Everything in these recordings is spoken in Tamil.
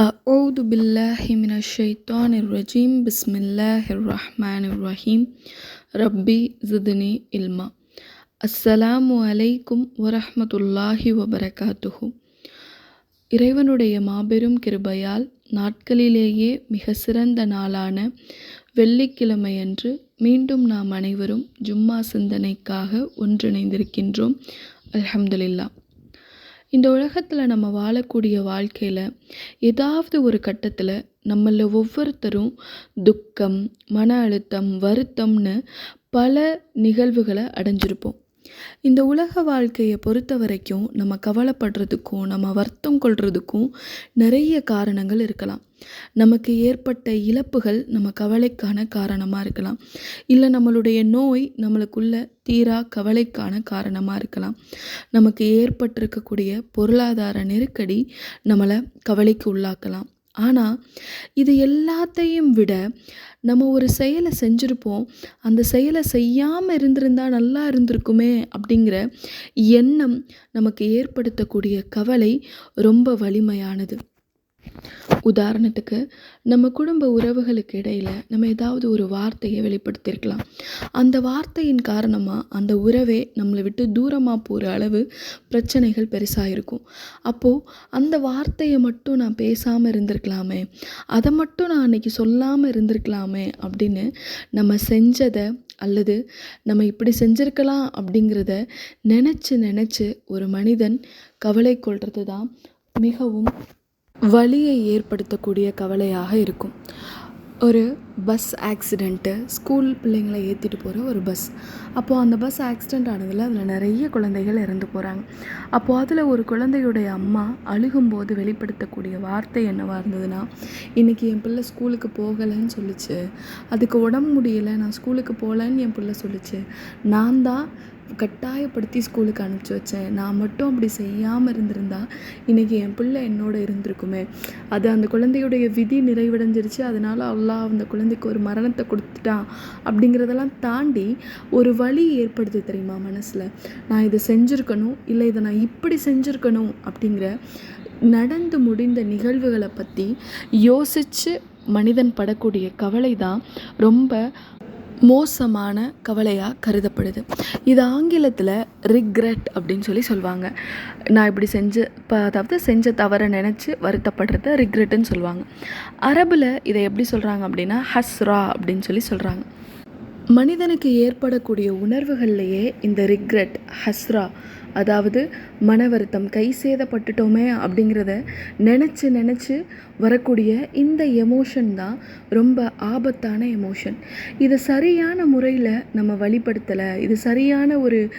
أعوذ بالله من الشيطان الرجيم بسم الله الرحمن الرحيم ربي زدني علما அஸ்ஸலாமு அலைக்கும் வரஹ்மத்துல்லாஹி வபரகாத்துஹு இறைவனுடைய மாபெரும் கிருபையால் நாட்களிலேயே மிக சிறந்த நாளான வெள்ளிக்கிழமையன்று மீண்டும் நாம் அனைவரும் ஜும்மா சிந்தனைக்காக ஒன்றிணைந்திருக்கின்றோம் அல்ஹம்துலில்லா இந்த உலகத்தில் நம்ம வாழக்கூடிய வாழ்க்கையில் ஏதாவது ஒரு கட்டத்தில் நம்மள ஒவ்வொருத்தரும் துக்கம் மன அழுத்தம் வருத்தம்னு பல நிகழ்வுகளை அடைஞ்சிருப்போம். இந்த உலக வாழ்க்கையை பொறுத்த வரைக்கும் நம்ம கவலைப்படுறதுக்கும் நம்ம வருத்தம் கொள்றதுக்கும் நிறைய காரணங்கள் இருக்கலாம். நமக்கு ஏற்பட்ட இழப்புகள் நம்ம கவலைக்கான காரணமாக இருக்கலாம். இல்லை நம்மளுடைய நோய் நம்மளுக்குள்ள தீரா கவலைக்கான காரணமாக இருக்கலாம். நமக்கு ஏற்பட்டிருக்கக்கூடிய பொருளாதார நெருக்கடி நம்மளை கவலைக்கு உள்ளாக்கலாம். ஆனால் இது எல்லாத்தையும் விட நம்ம ஒரு செயலை செஞ்சுருப்போம். அந்த செயலை செய்யாமல் இருந்திருந்தா நல்லா இருந்திருக்குமே அப்படிங்கிற எண்ணம் நமக்கு ஏற்படுத்தக்கூடிய கவலை ரொம்ப வலிமையானது. உதாரணத்துக்கு நம்ம குடும்ப உறவுகளுக்கு இடையில் நம்ம ஏதாவது ஒரு வார்த்தையை வெளிப்படுத்தியிருக்கலாம் அந்த வார்த்தையின் காரணமாக அந்த உறவே நம்மளை விட்டு தூரமாக போகிற அளவு பிரச்சனைகள் பெருசாக இருக்கும். அப்போது அந்த வார்த்தையை மட்டும் நான் பேசாமல் இருந்திருக்கலாமே அதை மட்டும் நான் அன்றைக்கி சொல்லாமல் இருந்திருக்கலாமே அப்படின்னு நம்ம செஞ்சதை அல்லது நம்ம இப்படி செஞ்சுருக்கலாம் அப்படிங்கிறத நினச்சி நினச்சி ஒரு மனிதன் கவலை கொள்வது தான் மிகவும் வலியை ஏற்படுத்தக்கூடிய கவலையாக இருக்கும். ஒரு பஸ் ஆக்சிடெண்ட்டு ஸ்கூல் பிள்ளைங்களை ஏற்றிட்டு போகிற ஒரு பஸ் அப்போது அந்த பஸ் ஆக்சிடெண்ட் ஆனதில் அதில் நிறைய குழந்தைகள் இறந்து போகிறாங்க அப்போது அதில் ஒரு குழந்தையுடைய அம்மா அழுகும்போது வெளிப்படுத்தக்கூடிய வார்த்தை என்னவாக இருந்ததுன்னா இன்றைக்கி என் பிள்ளை ஸ்கூலுக்கு போகலைன்னு சொல்லிச்சு. அதுக்கு உடம்பு முடியலை. நான் ஸ்கூலுக்கு போகலன்னு என் பிள்ளை சொல்லிச்சு. நான் தான் கட்டாயப்படுத்தி ஸ்கூலுக்கு அனுப்பிச்சி வச்சேன். நான் மட்டும் அப்படி செய்யாமல் இருந்திருந்தா இன்றைக்கி என் பிள்ளை என்னோட இருந்திருக்குமே. அது அந்த குழந்தையுடைய விதி நிறைவடைஞ்சிருச்சு. அதனால் அவ்வளோ அந்த குழந்தைக்கு ஒரு மரணத்தை கொடுத்துட்டான் அப்படிங்கிறதெல்லாம் தாண்டி ஒரு வழி ஏற்படுது தெரியுமா மனசில்? நான் இதை செஞ்சுருக்கணும் இல்லை இதை நான் இப்படி செஞ்சுருக்கணும் அப்படிங்கிற நடந்து முடிந்த நிகழ்வுகளை பற்றி யோசித்து மனிதன் படக்கூடிய கவலை தான் ரொம்ப மோசமான கவலையாக கருதப்படுது. இது ஆங்கிலத்தில் ரிக்ரெட் அப்படின்னு சொல்லி சொல்லுவாங்க நான் இப்படி செஞ்ச இப்போ அதாவது செஞ்ச தவறை நினச்சி வருத்தப்படுறத ரிக்ரெட்டுன்னு சொல்லுவாங்க அரபில் இதை எப்படி சொல்கிறாங்க அப்படின்னா ஹஸ்ரா அப்படின்னு சொல்லி சொல்கிறாங்க மனிதனுக்கு ஏற்படக்கூடிய உணர்வுகள்லையே இந்த ரிக்ரெட் ஹஸ்ரா அதாவது மன வருத்தம் கை சேதப்பட்டுட்டோமே அப்படிங்கிறத நினச்சி நினச்சி வரக்கூடிய இந்த எமோஷன் தான் ரொம்ப ஆபத்தான எமோஷன் இதை சரியான முறையில் நம்ம வழிபடுத்தலை இது சரியான ஒரு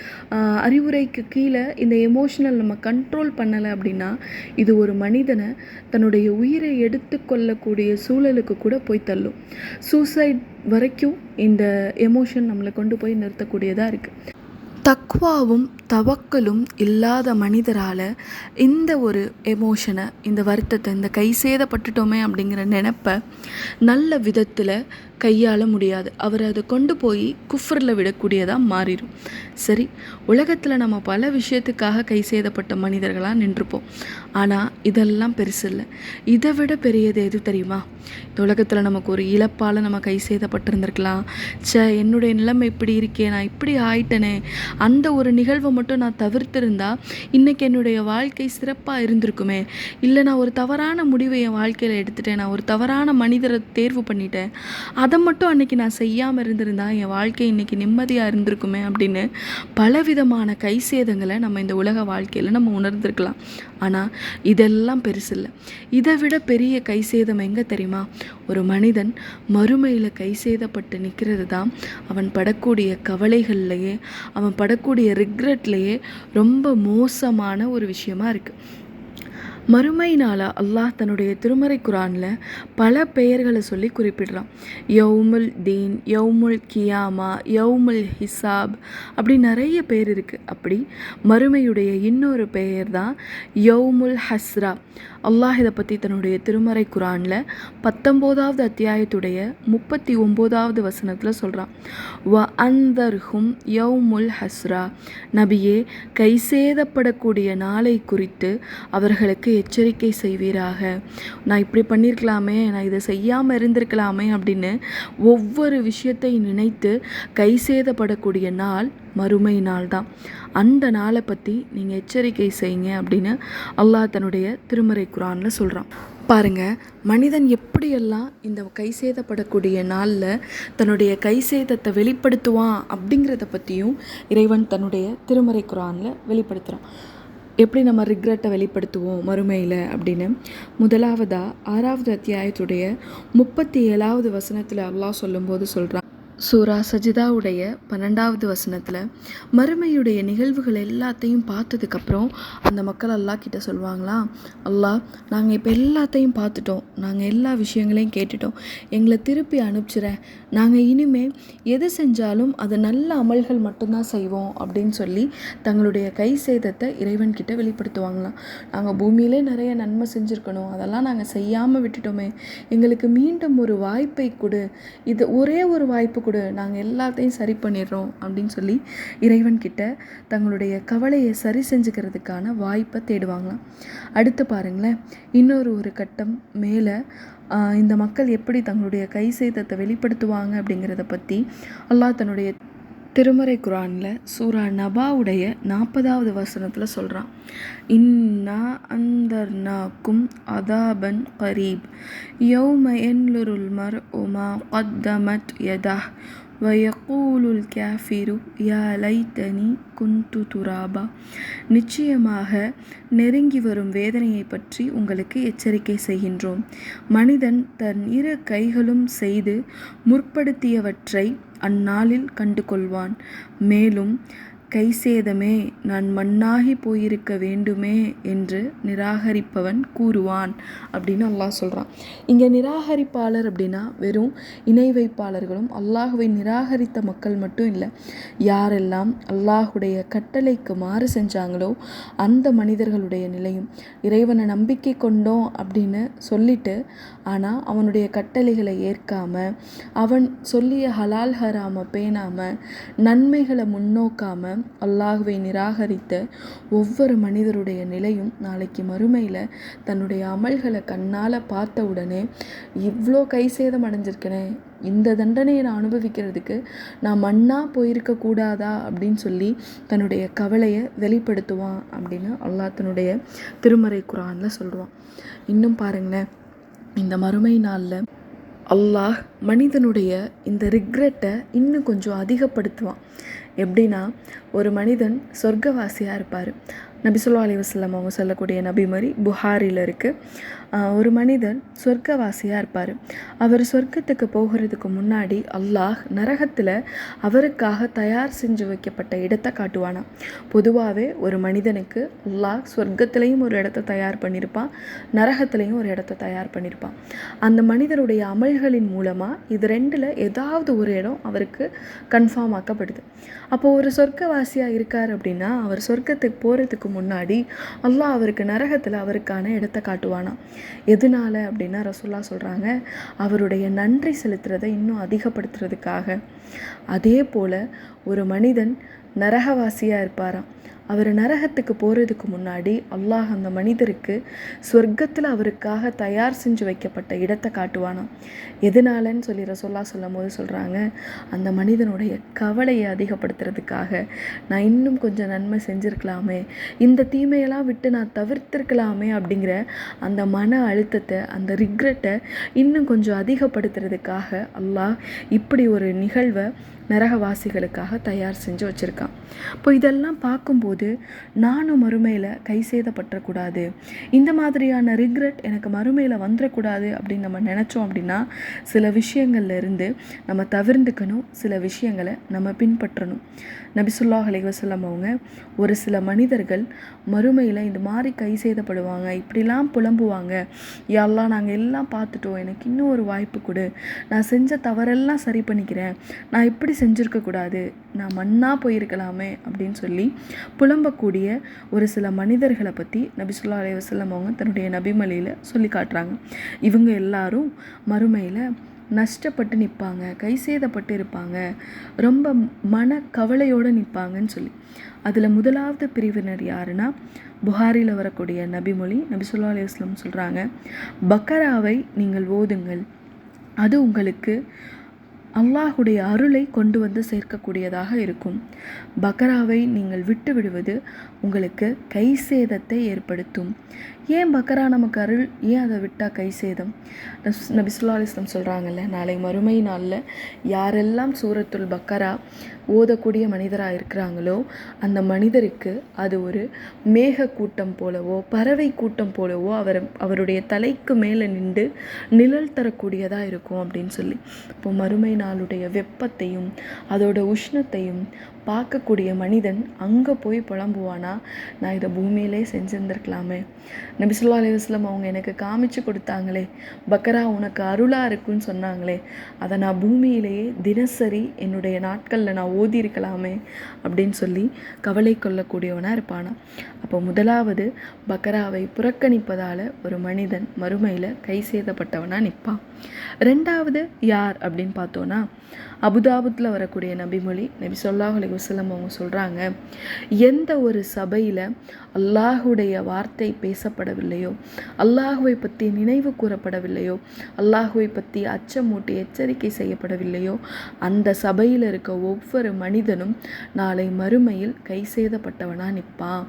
அறிவுரைக்கு கீழே இந்த எமோஷனல் நம்ம கண்ட்ரோல் பண்ணலை அப்படின்னா இது ஒரு மனிதனை தன்னுடைய உயிரை எடுத்துக்கொள்ளக்கூடிய சூழலுக்கு கூட போய் தள்ளும். சூசைட் வரைக்கும் இந்த எமோஷன் நம்மளை கொண்டு போய் நிறுத்தக்கூடியதாக இருக்குது தக்வாவும் தவக்கலும் இல்லாத மனிதரால் இந்த ஒரு எமோஷனை இந்த வருத்தத்தை இந்த கை சேதப்பட்டுட்டோமே அப்படிங்கிற நினப்பை நல்ல விதத்தில் கையாள முடியாது. அவர் அதை கொண்டு போய் குஃபரில் விடக்கூடியதாக மாறிடும் சரி உலகத்தில் நம்ம பல விஷயத்துக்காக கை சேதப்பட்ட மனிதர்களாக நின்றுப்போம். ஆனால் இதெல்லாம் பெருசு இல்லை. இதை விட பெரியது எது தெரியுமா? இந்த உலகத்தில் நமக்கு ஒரு இழப்பால் நம்ம கை சேதப்பட்டிருந்திருக்கலாம். சே என்னுடைய நிலைமை இப்படி இருக்கே நான் இப்படி ஆயிட்டனே. அந்த ஒரு நிகழ்வை மட்டும் நான் தவிர்த்திருந்தா இன்றைக்கி என்னுடைய வாழ்க்கை சிறப்பாக இருந்திருக்குமே. இல்லை நான் ஒரு தவறான முடிவை என் வாழ்க்கையில் எடுத்துட்டேன். நான் ஒரு தவறான மனிதரை தேர்வு பண்ணிட்டேன். அதை மட்டும் அன்றைக்கி நான் செய்யாமல் இருந்திருந்தா என் வாழ்க்கை இன்றைக்கி நிம்மதியாக இருந்திருக்குமே அப்படின்னு பலவிதமான கை சேதங்களை நம்ம இந்த உலக வாழ்க்கையில் நம்ம உணர்ந்திருக்கலாம். ஆனால் இதெல்லாம் பெருசில்லை இதை விட பெரிய கை சேதம் எங்கே தெரியுமா? ஒரு மனிதன் மறுமையில் கை சேதப்பட்டு நிற்கிறது தான் அவன் படக்கூடிய கவலைகள்லையே அவன் படக்கூடிய ரிக்ரெட்லேயே ரொம்ப மோசமான ஒரு விஷயமா இருக்குது மறுமை நாளாக அல்லாஹ் தன்னுடைய திருமறை குரானில் பல பெயர்களை சொல்லி குறிப்பிடுறான். யவுமுல் தீன் யவுமுல் கியாமா யவுமுல் ஹிசாப் அப்படி நிறைய பேர் இருக்குது அப்படி மறுமையுடைய இன்னொரு பெயர் தான் யவுமுல் ஹஸ்ரா. அல்லாஹ் இதை பற்றி தன்னுடைய திருமறை குரானில் பத்தொம்போதாவது அத்தியாயத்துடைய முப்பத்தி ஒம்போதாவது வசனத்தில் சொல்கிறான் வ அந்தர்ஹும் யவுமுல் ஹஸ்ரா. நபியே கை சேதப்படக்கூடிய நாளை குறித்து அவர்களுக்கு எச்சரிக்கை செய்வீராக. நான் இப்படி பண்ணியிருக்கலாமே நான் இதை செய்யாமல் இருந்திருக்கலாமே அப்படின்னு ஒவ்வொரு விஷயத்தை நினைத்து கை சேதப்படக்கூடிய நாள் மறுமை நாள் தான் அந்த நாளை பற்றி நீங்கள் எச்சரிக்கை செய்யுங்க அப்படின்னு அல்லாஹ் தன்னுடைய திருமறை குரானில் சொல்கிறான் பாருங்க மனிதன் எப்படியெல்லாம் இந்த கை சேதப்படக்கூடிய நாளில் தன்னுடைய கை சேதத்தை வெளிப்படுத்துவான் அப்படிங்கிறத பற்றியும் இறைவன் தன்னுடைய திருமறை குரானில் வெளிப்படுத்துகிறான் எப்படி நம்ம ரிக்ரெட்டை வெளிப்படுத்துவோம் மறுமையில் அப்படின்னு? முதலாவதாக ஆறாவது அத்தியாயத்துடைய முப்பத்தி ஏழாவது வசனத்தில் அல்லாஹ் சொல்லும்போது சொல்கிறான் சூரா சஜிதாவுடைய பன்னெண்டாவது வசனத்தில் மறுமையுடைய நிகழ்வுகள் எல்லாத்தையும் பார்த்ததுக்கப்புறம் அந்த மக்கள் அல்லா கிட்ட சொல்லுவாங்களா அல்லாஹ் நாங்கள் இப்போ எல்லாத்தையும் பார்த்துட்டோம். நாங்கள் எல்லா விஷயங்களையும் கேட்டுட்டோம். எங்களை திருப்பி அனுப்பிச்சிறேன். நாங்கள் இனிமேல் எது செஞ்சாலும் அது நல்ல அமல்கள் மட்டும்தான் செய்வோம் அப்படின்னு சொல்லி தங்களுடைய கை சேதத்தை இறைவன் கிட்ட வெளிப்படுத்துவாங்களாம். நாங்கள் பூமியிலே நிறைய நன்மை செஞ்சுருக்கணும். அதெல்லாம் நாங்கள் செய்யாமல் விட்டுட்டோமே. எங்களுக்கு மீண்டும் ஒரு வாய்ப்பை கொடு. இது ஒரே ஒரு வாய்ப்பு கொடு. நாங்கள் எல்லாத்தையும் சரி பண்ணிடுறோம் அப்படின்னு சொல்லி இறைவன் கிட்ட தங்களுடைய கவலையை சரி செஞ்சுக்கிறதுக்கான வாய்ப்பை தேடுவாங்களாம். அடுத்து பாருங்களேன். இன்னொரு ஒரு கட்டம் மேலே இந்த மக்கள் எப்படி தங்களுடைய கை சேதத்தை வெளிப்படுத்துவாங்க அப்படிங்கிறத பற்றி அல்லாஹ் தன்னுடைய திருமறை குரானில் சூரா நபாவுடைய நாற்பதாவது வசனத்தில் சொல்கிறான் இன்னா அந்தர்னாக்கும் அதாபன் கரீப். யௌம என்லுருல் மர் உமா கத்தமட் யதா வயக்கூலுல் கேஃபிரு யா லைத்தனி குந்து துராபா நிச்சயமாக நெருங்கி வரும் வேதனையை பற்றி உங்களுக்கு எச்சரிக்கை செய்கின்றோம். மனிதன் தன் இரு கைகளும் செய்து முற்படுத்தியவற்றை அந்நாளில் கண்டுகொள்வான். மேலும் கை சேதமே நான் மண்ணாகி போயிருக்க வேண்டுமே என்று நிராகரிப்பவன் கூறுவான் அப்படின்னு அல்லாஹ் சொல்கிறான் இங்கே நிராகரிப்பாளர் அப்படின்னா வெறும் இணை வைப்பாளர்களும் அல்லாஹுவை நிராகரித்த மக்கள் மட்டும் இல்லை யாரெல்லாம் அல்லாஹுடைய கட்டளைக்கு மாறு செஞ்சாங்களோ அந்த மனிதர்களுடைய நிலையும் இறைவனை நம்பிக்கை கொண்டோம் அப்படின்னு சொல்லிட்டு ஆனால் அவனுடைய கட்டளைகளை ஏற்காம அவன் சொல்லிய ஹலால் ஹராம பேணாமல் நன்மைகளை முன்னோக்காமல் முன்னோக்காம அல்லாஹுவை நிராகரித்த ஒவ்வொரு மனிதருடைய நிலையும் நாளைக்கு மறுமையில் தன்னுடைய அமல்களை கண்ணால் பார்த்த உடனே இவ்வளோ கை சேதம் அடைஞ்சிருக்கனே இந்த தண்டனையை நான் அனுபவிக்கிறதுக்கு நான் மண்ணாக போயிருக்க கூடாதா அப்படின்னு சொல்லி தன்னுடைய கவலையை வெளிப்படுத்துவான் அப்படின்னு அல்லா தன்னுடைய திருமறை குரானில் சொல்கிறான் இன்னும் பாருங்களேன் இந்த மறுமை நாளில் அல்லாஹ் மனிதனுடைய இந்த ரிக்ரெட்டை இன்னும் கொஞ்சம் அதிகப்படுத்துவான். எப்படின்னா ஒரு மனிதன் சொர்க்கவாசியாக இருப்பார். நபி சொல்லா அலி வஸ்லாம் அவங்க சொல்லக்கூடிய நபி மாதிரி புகாரில் இருக்குது ஒரு மனிதன் சொர்க்கவாசியாக இருப்பார். அவர் சொர்க்கத்துக்கு போகிறதுக்கு முன்னாடி அல்லாஹ் நரகத்தில் அவருக்காக தயார் செஞ்சு வைக்கப்பட்ட இடத்தை காட்டுவானா பொதுவாகவே ஒரு மனிதனுக்கு அல்லாஹ் சொர்க்கத்திலையும் ஒரு இடத்த தயார் பண்ணியிருப்பான் நரகத்திலையும் ஒரு இடத்த தயார் பண்ணியிருப்பான் அந்த மனிதருடைய அமல்களின் மூலமாக இது ரெண்டில் ஏதாவது ஒரு இடம் அவருக்கு கன்ஃபார்ம் ஆக்கப்படுது. அப்போது ஒரு சொர்க்கவாசியாக இருக்கார் அப்படின்னா அவர் சொர்க்கத்துக்கு போகிறதுக்கு முன்னாடி அல்லாஹ் அவருக்கு நரகத்தில் அவருக்கான இடத்த காட்டுவானா எதனால அப்படின்னா ரசுல்லா சொல்கிறாங்க அவருடைய நன்றி செலுத்துறதை இன்னும் அதிகப்படுத்துறதுக்காக. அதே போல் ஒரு மனிதன் நரகவாசியாக இருப்பாராம். அவர் நரகத்துக்கு போகிறதுக்கு முன்னாடி அல்லாஹ் அந்த மனிதருக்கு சொர்க்கத்தில் அவருக்காக தயார் செஞ்சு வைக்கப்பட்ட இடத்தை காட்டுவானாம். எதனாலன்னு சொல்லி ரசோல்லா சொல்லும் போது சொல்கிறாங்க அந்த மனிதனுடைய கவலையை அதிகப்படுத்துறதுக்காக நான் இன்னும் கொஞ்சம் நன்மை செஞ்சுருக்கலாமே இந்த தீமையெல்லாம் விட்டு நான் தவிர்த்திருக்கலாமே அப்படிங்கிற அந்த மன அழுத்தத்தை அந்த ரிக்ரெட்டை இன்னும் கொஞ்சம் அதிகப்படுத்துறதுக்காக அல்லாஹ் இப்படி ஒரு நிகழ்வை நரகவாசிகளுக்காக தயார் செஞ்சு வச்சுருக்கான். இப்போ இதெல்லாம் பார்க்கும்போது நானும் மறுமையில் கை சேதப்பட்டுறக்கூடாது இந்த மாதிரியான ரிக்ரெட் எனக்கு மறுமையில் வந்துடக்கூடாது அப்படின்னு நம்ம நினச்சோம் அப்படின்னா சில விஷயங்கள்ல இருந்து நம்ம தவிர்ந்துக்கணும் சில விஷயங்களை நம்ம பின்பற்றணும். நபிசுல்லாஹ் அலைவசல்லம் அவங்க ஒரு சில மனிதர்கள் மறுமையில் இந்த மாதிரி கை சேதப்படுவாங்க இப்படிலாம் புலம்புவாங்க. யாரெல்லாம் நாங்கள் எல்லாம் பார்த்துட்டோம் எனக்கு இன்னும் ஒரு வாய்ப்பு கொடு. நான் செஞ்ச தவறெல்லாம் சரி பண்ணிக்கிறேன். நான் இப்படி செஞ்சுருக்கக்கூடாது. நான் மண்ணாக போயிருக்கலாமே அப்படின்னு சொல்லி புலம்பக்கூடிய ஒரு சில மனிதர்களை பற்றி நபிசுல்லா அலைய வசல்லம் அவங்க தன்னுடைய நபிமொழியில் சொல்லி காட்டுறாங்க. இவங்க எல்லாரும் மறுமையில் நஷ்டப்பட்டு நிற்பாங்க கை சேதப்பட்டு இருப்பாங்க ரொம்ப மன கவலையோடு நிற்பாங்கன்னு சொல்லி. அதில் முதலாவது பிரிவினர் யாருன்னா புகாரியில் வரக்கூடிய நபிமொழி நபிசுல்லா சொல்லா வஸ்லம் சொல்கிறாங்க பக்கராவை நீங்கள் ஓதுங்கள் அது உங்களுக்கு அல்லாஹுடைய அருளை கொண்டு வந்து சேர்க்கக்கூடியதாக இருக்கும். பக்ராவை நீங்கள் விட்டு விடுவது உங்களுக்கு கை சேதத்தை ஏற்படுத்தும். ஏன் பக்கரா நமக்கு அருள்? ஏன் அதை விட்டால் கை சேதம்? நபிசுல்லா அலிஸ்லம் சொல்கிறாங்கல்ல நாளை மறுமை நாளில் யாரெல்லாம் சூரத்துள் பக்கரா ஓதக்கூடிய மனிதராக இருக்கிறாங்களோ அந்த மனிதருக்கு அது ஒரு மேக கூட்டம் போலவோ பறவை கூட்டம் போலவோ அவர் அவருடைய தலைக்கு மேலே நின்று நிழல் தரக்கூடியதாக இருக்கும் அப்படின்னு சொல்லி. இப்போ மறுமை நாளுடைய வெப்பத்தையும் அதோட உஷ்ணத்தையும் பார்க்கக்கூடிய மனிதன் அங்கே போய் புலம்புவானா? நான் இதை பூமியிலே செஞ்சுருந்துருக்கலாமே. நபிசுல்லா அலைவாஸ்லம் அவங்க எனக்கு காமிச்சு கொடுத்தாங்களே. பக்கரா உனக்கு அருளாக இருக்குன்னு சொன்னாங்களே. அதை நான் பூமியிலேயே தினசரி என்னுடைய நாட்களில் நான் ஓதியிருக்கலாமே அப்படின்னு சொல்லி கவலை கொள்ளக்கூடியவனாக இருப்பானா? அப்போ முதலாவது பக்கராவை புறக்கணிப்பதால் ஒரு மனிதன் மறுமையில் கை சேதப்பட்டவனாக நிற்பான். ரெண்டாவது யார் அப்படின்னு பார்த்தோன்னா அபுதாபத்தில் வரக்கூடிய நபிமொழி நபி சொல்லாஹ் அலி வசலம் அவங்க சொல்கிறாங்க எந்த ஒரு சபையில் அல்லாஹுடைய வார்த்தை பேசப்படவில்லையோ அல்லாஹுவை பற்றி நினைவு கூறப்படவில்லையோ அல்லாஹுவை பற்றி அச்சமூட்டி எச்சரிக்கை செய்யப்படவில்லையோ அந்த சபையில் இருக்க ஒவ்வொரு மனிதனும் நாளை மறுமையில் கை சேதப்பட்டவனாக நிற்பான்.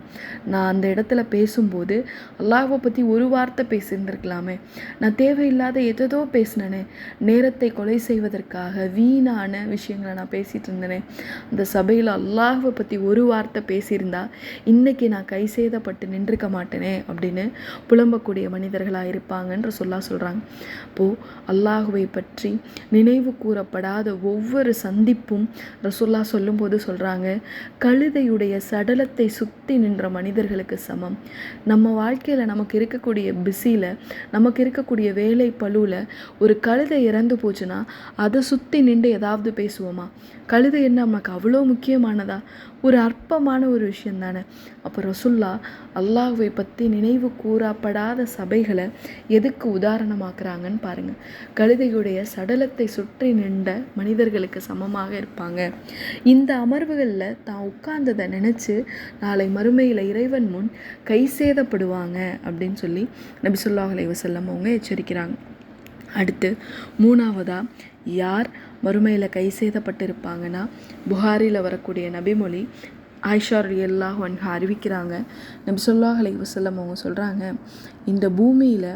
நான் அந்த இடத்துல பேசும்போது அல்லாஹுவை பற்றி ஒரு வார்த்தை பேசியிருந்திருக்கலாமே. நான் தேவையில்லாத எதோ பேசினேனே. நேரத்தை கொலை செய்வதற்காக வீணான விஷயங்களை நான் பேசிகிட்டு இருந்தேனே. அந்த சபையில் அல்லாஹுவை பற்றி ஒரு வார்த்தை பேசியிருந்தா இன்றைக்கி நான் கை சேதப்பட்டு நின்றுக்க மாட்டேனே அப்படின்னு புலம்பக்கூடிய மனிதர்களாக இருப்பாங்கன்ற சொல்லா சொல்கிறாங்க அப்போது அல்லாஹுவை பற்றி நினைவு கூறப்படாத ஒவ்வொரு சந்திப்பும் ரசுல்லா சொல்லும்போது சொல்கிறாங்க கழுதையுடைய சடலத்தை சுற்றி நின்ற மனிதர்களுக்கு சமம். நம்ம வாழ்க்கையில் நமக்கு இருக்கக்கூடிய பிஸியில் நமக்கு இருக்கக்கூடிய வேலை பழுவில் ஒரு கழுதை இறந்து போச்சுன்னா அதை சுற்றி நின்று ஏதாவது பேசுவோமா? கழுதை என்ன நமக்கு அவ்வளோ முக்கியமானதா? ஒரு அற்பமான ஒரு விஷயம் தானே. அப்போ ரசுல்லா அல்லாஹுவை பற்றி நினைவு கூறப்படாத சபைகளை எதுக்கு உதாரணமாக்குறாங்கன்னு பாருங்கள் கழுதையுடைய சடலத்தை சுற்றி நின்ற மனிதர்களுக்கு சமமாக இருப்பாங்க. இந்த அமர்வுகளில் தான் உட்கார்ந்ததை நினச்சி நாளை மறுமையில் இறைவன் முன் கை சேதப்படுவாங்க அப்படின்னு சொல்லி நபி சொல்லாஹ் அலைஹி அவங்க எச்சரிக்கிறாங்க. அடுத்து மூணாவதாக யார் மறுமையில் கை சேதப்பட்டு இருப்பாங்கன்னா புகாரியில் வரக்கூடிய நபிமொழி ஆயிஷா ரலியல்லாஹு அன்ஹா அறிவிக்கிறாங்க. நபி ஸல்லல்லாஹு அலைஹி அவங்க சொல்கிறாங்க இந்த பூமியில்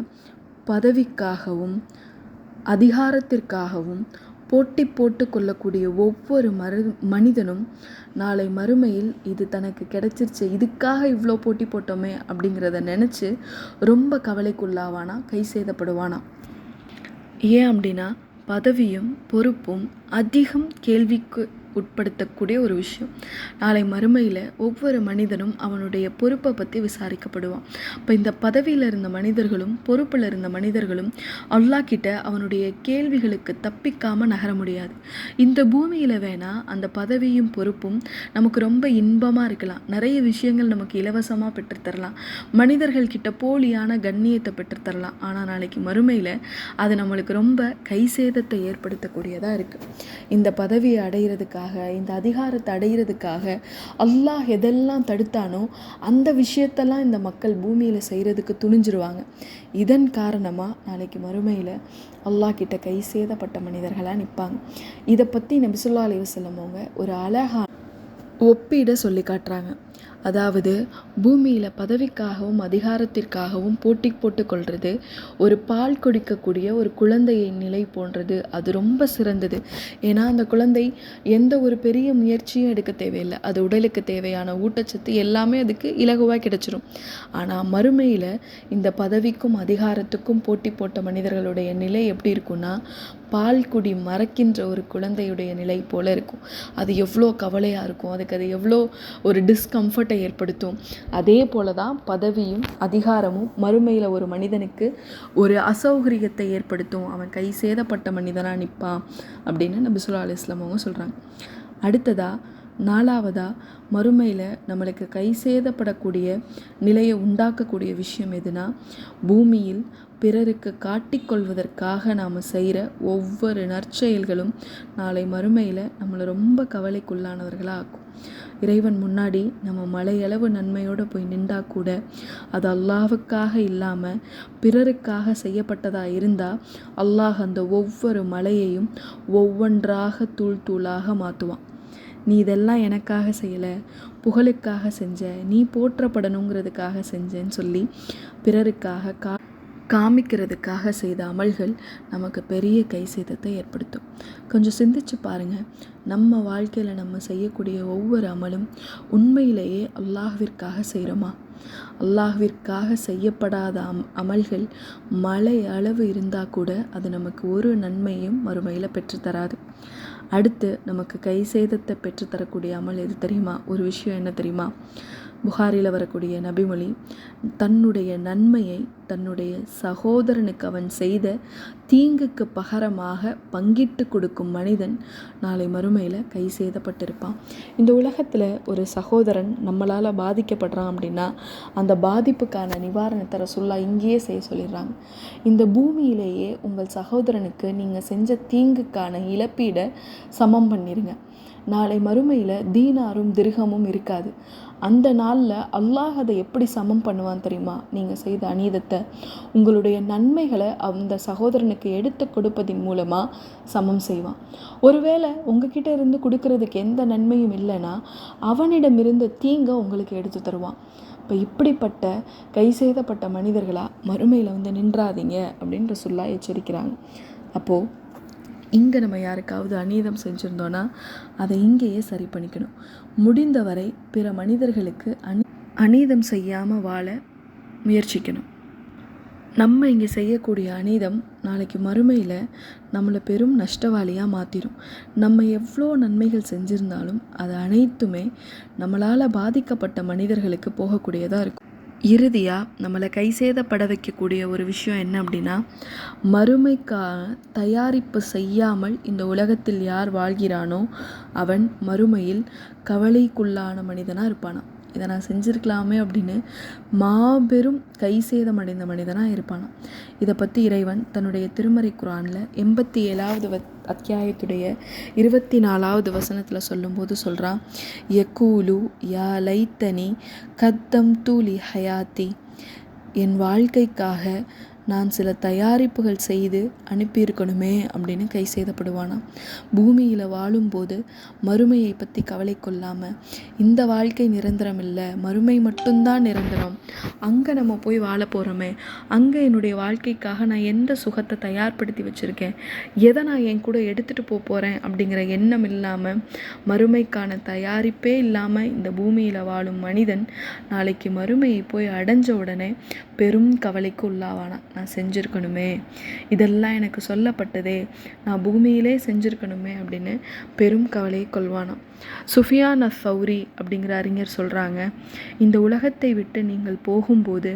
பதவிக்காகவும் அதிகாரத்திற்காகவும் போட்டி போட்டு கொள்ளக்கூடிய ஒவ்வொரு மரு மனிதனும் நாளை மறுமையில் இது தனக்கு கிடைச்சிருச்சு இதுக்காக இவ்வளோ போட்டி போட்டோமே அப்படிங்கிறத நினச்சி ரொம்ப கவலைக்குள்ளாவானா கை சேதப்படுவானா? ஏன் அப்படின்னா பதவியும் பொறுப்பும் அதிகம் கேள்விக்கு உட்படுத்தக்கூடிய ஒரு விஷயம். நாளை மறுமையில் ஒவ்வொரு மனிதனும் அவனுடைய பொறுப்பை பற்றி விசாரிக்கப்படுவான். இப்போ இந்த பதவியில் இருந்த மனிதர்களும் பொறுப்பில் இருந்த மனிதர்களும் அல்லாஹ் கிட்ட அவனுடைய கேள்விகளுக்கு தப்பிக்காமல் நகர முடியாது. இந்த பூமியில் வேணால் அந்த பதவியும் பொறுப்பும் நமக்கு ரொம்ப இன்பமாக இருக்கலாம். நிறைய விஷயங்கள் நமக்கு இலவசமாக பெற்றுத்தரலாம். மனிதர்கள் கிட்ட போலியான கண்ணியத்தை பெற்றுத்தரலாம். ஆனால் நாளைக்கு மறுமையில் அது நம்மளுக்கு ரொம்ப கை சேதத்தை ஏற்படுத்தக்கூடியதாக இருக்குது இந்த பதவியை தடுக்கிறதுக்காக இந்த அதிகாரத்தை அடையிறதுக்காக அல்லாஹ் எதெல்லாம் தடுத்தானோ அந்த விஷயத்தெல்லாம் இந்த மக்கள் பூமியில் செய்கிறதுக்கு துணிஞ்சிருவாங்க. இதன் காரணமாக நாளைக்கு மறுமையில் அல்லாஹ் கிட்ட கை சேதப்பட்ட மனிதர்களாக நிற்பாங்க இதை பற்றி நபிசுல்லா அலி அவங்க ஒரு அழகா ஒப்பீடை சொல்லி காட்டுறாங்க. அதாவது பூமியில் பதவிக்காகவும் அதிகாரத்திற்காகவும் போட்டி போட்டுக்கொள்வது ஒரு பால் குடிக்கக்கூடிய ஒரு குழந்தையின் நிலை போன்றது அது ரொம்ப சிறந்தது. ஏன்னா அந்த குழந்தை எந்த ஒரு பெரிய முயற்சியும் எடுக்க தேவையில்லை. அது உடலுக்கு தேவையான ஊட்டச்சத்து எல்லாமே அதுக்கு இலகுவாக கிடைச்சிரும். ஆனால் மறுமையில் இந்த பதவிக்கும் அதிகாரத்துக்கும் போட்டி போட்ட மனிதர்களுடைய நிலை எப்படி இருக்கும்னா பால் குடி மறக்கின்ற ஒரு குழந்தையுடைய நிலை போல இருக்கும். அது எவ்வளோ கவலையாக இருக்கும். அதுக்கு அது எவ்வளோ ஒரு டிஸ்கம்ஃபர்ட்டை ஏற்படுத்தும். அதே போல தான் பதவியும் அதிகாரமும் மறுமையில் ஒரு மனிதனுக்கு ஒரு அசௌகரியத்தை ஏற்படுத்தும். அவன் கை சேதப்பட்ட மனிதனாக நிற்பான் அப்படின்னு நபிசுல்லா அலி இஸ்லாம் அவங்க சொல்கிறாங்க அடுத்ததாக நாலாவதாக மறுமையில் நம்மளுக்கு கை சேதப்படக்கூடிய நிலையை உண்டாக்கக்கூடிய விஷயம் எதுனா பூமியில் பிறருக்கு காட்டிக்கொள்வதற்காக நாம் செய்கிற ஒவ்வொரு நற்செயல்களும் நாளை மறுமையில் நம்மளை ரொம்ப கவலைக்குள்ளானவர்களாக ஆக்கும். இறைவன் முன்னாடி நம்ம மலையளவு நன்மையோடு போய் நின்றா கூட அது அல்லாவுக்காக இல்லாமல் பிறருக்காக செய்யப்பட்டதாக இருந்தால் அல்லாஹ் அந்த ஒவ்வொரு மலையையும் ஒவ்வொன்றாக தூள் தூளாக மாற்றுவான் நீ இதெல்லாம் எனக்காக செய்யலை புகழுக்காக செஞ்ச நீ போற்றப்படணுங்கிறதுக்காக செஞ்சேன்னு சொல்லி பிறருக்காக கா காமிக்கிறதுக்காக செய்த அமல்கள் நமக்கு பெரிய கை சேதத்தை ஏற்படுத்தும். கொஞ்சம் சிந்திச்சு பாருங்கள் நம்ம வாழ்க்கையில் நம்ம செய்யக்கூடிய ஒவ்வொரு அமலும் உண்மையிலேயே அல்லாஹ்விற்காக செய்கிறோமா அல்லாஹ்விற்காக செய்யப்படாத அம் அமல்கள் மழை அளவு இருந்தால் கூட அது நமக்கு ஒரு நன்மையும் மறுமையில் பெற்றுத்தராது அடுத்து நமக்கு கை சேதத்தை பெற்றுத்தரக்கூடிய அமல் எது தெரியுமா? ஒரு விஷயம் என்ன தெரியுமா? புகாரில் வரக்கூடிய நபிமொழி தன்னுடைய நன்மையை தன்னுடைய சகோதரனுக்கு அவன் செய்த தீங்குக்கு பகரமாக பங்கிட்டு கொடுக்கும் மனிதன் நாளை மறுமையில் கை செய்தப்பட்டிருப்பான் இந்த உலகத்தில் ஒரு சகோதரன் நம்மளால் பாதிக்கப்படுறான் அப்படின்னா அந்த பாதிப்புக்கான நிவாரணத்தை ரசுல்லா இங்கேயே செய்ய சொல்லிடுறாங்க. இந்த பூமியிலேயே உங்கள் சகோதரனுக்கு நீங்கள் செஞ்ச தீங்குக்கான இழப்பீடை சமம் பண்ணிடுங்க நாளை மறுமையில் தீனாரும் திருகமும் இருக்காது. அந்த நாளில் அல்லாஹ் அதை எப்படி சமம் பண்ணுவான் தெரியுமா? நீங்கள் செய்த அநீதத்தை உங்களுடைய நன்மைகளை அந்த சகோதரனுக்கு எடுத்து கொடுப்பதின் மூலமாக சமம் செய்வான். ஒருவேளை உங்ககிட்ட இருந்து கொடுக்கறதுக்கு எந்த நன்மையும் இல்லைன்னா அவனிடம் இருந்த தீங்கை உங்களுக்கு எடுத்து தருவான். இப்போ இப்படிப்பட்ட கை செய்தப்பட்ட மனிதர்களாக மறுமையில் வந்து நின்றாதீங்க அப்படின்ற சொல்லா எச்சரிக்கிறாங்க. அப்போது இங்கே நம்ம யாருக்காவது அநீதம் செஞ்சுருந்தோன்னா அதை இங்கேயே சரி பண்ணிக்கணும். முடிந்தவரை பிற மனிதர்களுக்கு அநீ அநீதம் செய்யாமல் வாழ முயற்சிக்கணும். நம்ம இங்கே செய்யக்கூடிய அநீதம் நாளைக்கு மறுமையில் நம்மளை பெரும் நஷ்டவாளியாக மாற்றிடும் நம்ம எவ்வளோ நன்மைகள் செஞ்சுருந்தாலும் அது அனைத்துமே நம்மளால் பாதிக்கப்பட்ட மனிதர்களுக்கு போகக்கூடியதாக இருக்கும். இறுதியாக நம்மளை கை சேதப்பட வைக்கக்கூடிய ஒரு விஷயம் என்ன அப்படின்னா மறுமைக்கான தயாரிப்பு செய்யாமல் இந்த உலகத்தில் யார் வாழ்கிறானோ அவன் மறுமையில் கவலைக்குள்ளான மனிதனாக இருப்பானான் இதை நான் செஞ்சுருக்கலாமே அப்படின்னு மாபெரும் கை சேதமடைந்த மனிதனாக இருப்பான் இதை பற்றி இறைவன் தன்னுடைய திருமறை குரானில் எண்பத்தி ஏழாவது வ அத்தியாயத்துடைய இருபத்தி நாலாவது வசனத்தில் சொல்லும்போது சொல்கிறான் யக்கூலு யா லைத்தனி கத்தம் தூலி ஹயாத்தி. என் வாழ்க்கைக்காக நான் சில தயாரிப்புகள் செய்து அனுப்பியிருக்கணுமே அப்படின்னு கை செய்தப்படுவானாம் பூமியில் வாழும்போது மறுமையை பற்றி கவலை கொள்ளாமல் இந்த வாழ்க்கை நிரந்தரம் இல்லை மறுமை மட்டும்தான் நிரந்தரம். அங்கே நம்ம போய் வாழ போகிறோமே அங்கே என்னுடைய வாழ்க்கைக்காக நான் எந்த சுகத்தை தயார்படுத்தி வச்சுருக்கேன்? எதை நான் என் கூட எடுத்துகிட்டு போக போகிறேன் அப்படிங்கிற எண்ணம் இல்லாமல் மறுமைக்கான தயாரிப்பே இல்லாமல் இந்த பூமியில் வாழும் மனிதன் நாளைக்கு மறுமையை போய் அடைஞ்ச உடனே பெரும் கவலைக்கு உள்ளாவானான் நான் செஞ்சுருக்கணுமே. இதெல்லாம் எனக்கு சொல்லப்பட்டதே. நான் பூமியிலே செஞ்சுருக்கணுமே அப்படின்னு பெரும் கவலையை கொள்வானாம். சுஃபியான் அஃப் ஃபௌரி அப்படிங்கிற அறிஞர் சொல்கிறாங்க இந்த உலகத்தை விட்டு நீங்கள் போகும்போது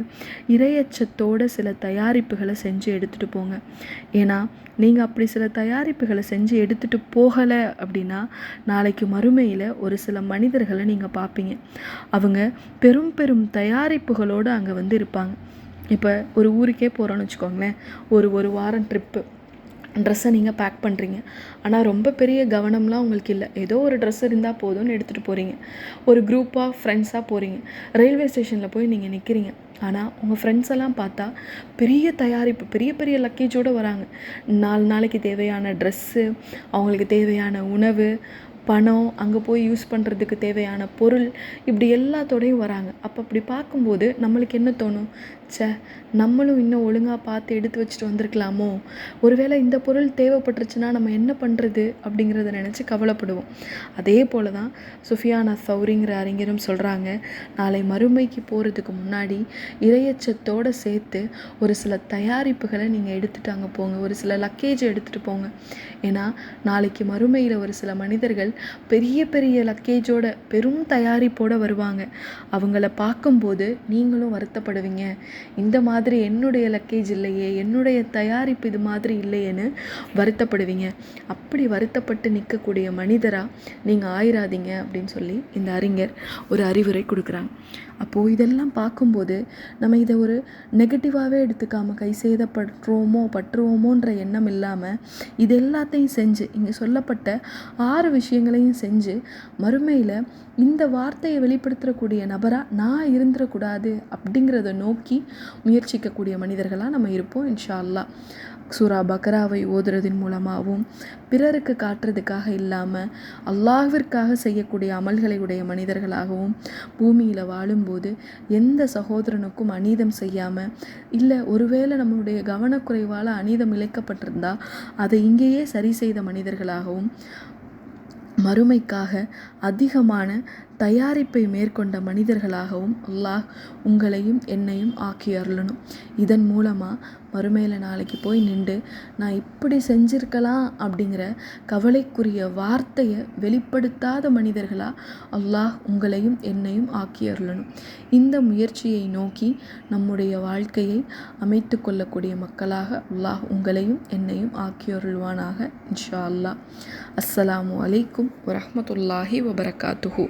இரையச்சத்தோட சில தயாரிப்புகளை செஞ்சு எடுத்துகிட்டு போங்க. ஏன்னா நீங்கள் அப்படி சில தயாரிப்புகளை செஞ்சு எடுத்துகிட்டு போகலை அப்படின்னா நாளைக்கு மறுமையில் ஒரு சில மனிதர்களை நீங்கள் பார்ப்பீங்க. அவங்க பெரும் பெரும் தயாரிப்புகளோடு அங்கே வந்து இருப்பாங்க. இப்போ ஒரு ஊருக்கே போகிறோன்னு வச்சுக்கோங்களேன். ஒரு ஒரு வாரம் ட்ரிப்பு ட்ரெஸ்ஸை நீங்கள் பேக் பண்ணுறீங்க ஆனால் ரொம்ப பெரிய கவனம்லாம் உங்களுக்கு இல்லை. ஏதோ ஒரு ட்ரெஸ் இருந்தால் போதும்னு எடுத்துகிட்டு போகிறீங்க ஒரு குரூப்பாக ஃப்ரெண்ட்ஸாக போகிறீங்க ரயில்வே ஸ்டேஷனில் போய் நீங்கள் நிற்கிறீங்க ஆனால் உங்கள் ஃப்ரெண்ட்ஸ் எல்லாம் பார்த்தா பெரிய தயாரிப்பு பெரிய பெரிய லக்கேஜோடு வராங்க. நாலு நாளைக்கு தேவையான ட்ரெஸ்ஸு அவங்களுக்கு தேவையான உணவு பணம் அங்கே போய் யூஸ் பண்ணுறதுக்கு தேவையான பொருள் இப்படி எல்லாத்தோடையும் வராங்க. அப்போ அப்படி பார்க்கும்போது நம்மளுக்கு என்ன தோணும்? ச்சே நம்மளும் இன்னும் ஒழுங்காக பார்த்து எடுத்து வச்சுட்டு வந்திருக்கலாமோ? ஒருவேளை இந்த பொருள் தேவைப்பட்டுருச்சுன்னா நம்ம என்ன பண்ணுறது அப்படிங்கிறத நினச்சி கவலைப்படுவோம். அதே போல் தான் சுஃபியானா சௌரிங்கிற அறிஞரும் சொல்கிறாங்க நாளை மறுமைக்கு போகிறதுக்கு முன்னாடி இரையச்சத்தோடு சேர்த்து ஒரு சில தயாரிப்புகளை நீங்கள் எடுத்துகிட்டு அங்கே போங்க. ஒரு சில லக்கேஜை எடுத்துகிட்டு போங்க. ஏன்னா நாளைக்கு மறுமையில் ஒரு சில மனிதர்கள் பெரிய பெரிய லக்கேஜோட பெரும் தயாரிப்போடு வருவாங்க. அவங்கள பார்க்கும்போது நீங்களும் வருத்தப்படுவீங்க. இந்த மாதிரி என்னுடைய லக்கேஜ் இல்லையே என்னுடைய தயாரிப்பு இது மாதிரி இல்லையேன்னு வருத்தப்படுவீங்க. அப்படி வருத்தப்பட்டு நிற்கக்கூடிய மனிதராக நீங்கள் ஆயிராதீங்க அப்படின்னு சொல்லி இந்த அறிஞர் ஒரு அறிவுரை கொடுக்குறாங்க. அப்போது இதெல்லாம் பார்க்கும்போது நம்ம இதை ஒரு நெகட்டிவாகவே எடுத்துக்காமல் கை சேதப்படுறோமோ பற்றுவோமோன்ற எண்ணம் இல்லாமல் இது எல்லாத்தையும் செஞ்சு இங்கே சொல்லப்பட்ட ஆறு விஷயம் விஷயங்களையும் செஞ்சு மறுமையில் இந்த வார்த்தையை வெளிப்படுத்தக்கூடிய நபராக நான் இருந்துடக்கூடாது அப்படிங்கிறத நோக்கி முயற்சிக்கக்கூடிய மனிதர்களாக நம்ம இருப்போம் இன்ஷா அல்லா சூரா பக்ராவை ஓதுறதின் மூலமாகவும் பிறருக்கு காட்டுறதுக்காக இல்லாமல் அல்லாஹிற்காக செய்யக்கூடிய அமல்களை உடைய மனிதர்களாகவும் பூமியில் வாழும்போது எந்த சகோதரனுக்கும் அநீதம் செய்யாமல் இல்லை ஒருவேளை நம்மளுடைய கவனக்குறைவால் அநீதம் இழைக்கப்பட்டிருந்தால் அதை இங்கேயே சரி செய்த மனிதர்களாகவும் மறுமைக்காக அதிகமான தயாரிப்பை மேற்கொண்ட மனிதர்களாகவும் அல்லாஹ் உங்களையும் என்னையும் ஆக்கி அருளணும். இதன் மூலமாக மறுமையில் நாளைக்கு போய் நின்று நான் இப்படி செஞ்சிருக்கலாம் அப்படிங்கிற கவலைக்குரிய வார்த்தையை வெளிப்படுத்தாத மனிதர்களாக அல்லாஹ் உங்களையும் என்னையும் ஆக்கி அருளணும். இந்த முயற்சியை நோக்கி நம்முடைய வாழ்க்கையை அமைத்து கொள்ளக்கூடிய மக்களாக அல்லாஹ் உங்களையும் என்னையும் ஆக்கி அருள்வானாக இன்ஷா அல்லாஹ். அஸ்ஸலாமு அலைக்கும் வரமத்துல்லாஹி வபரகாத்துஹூ.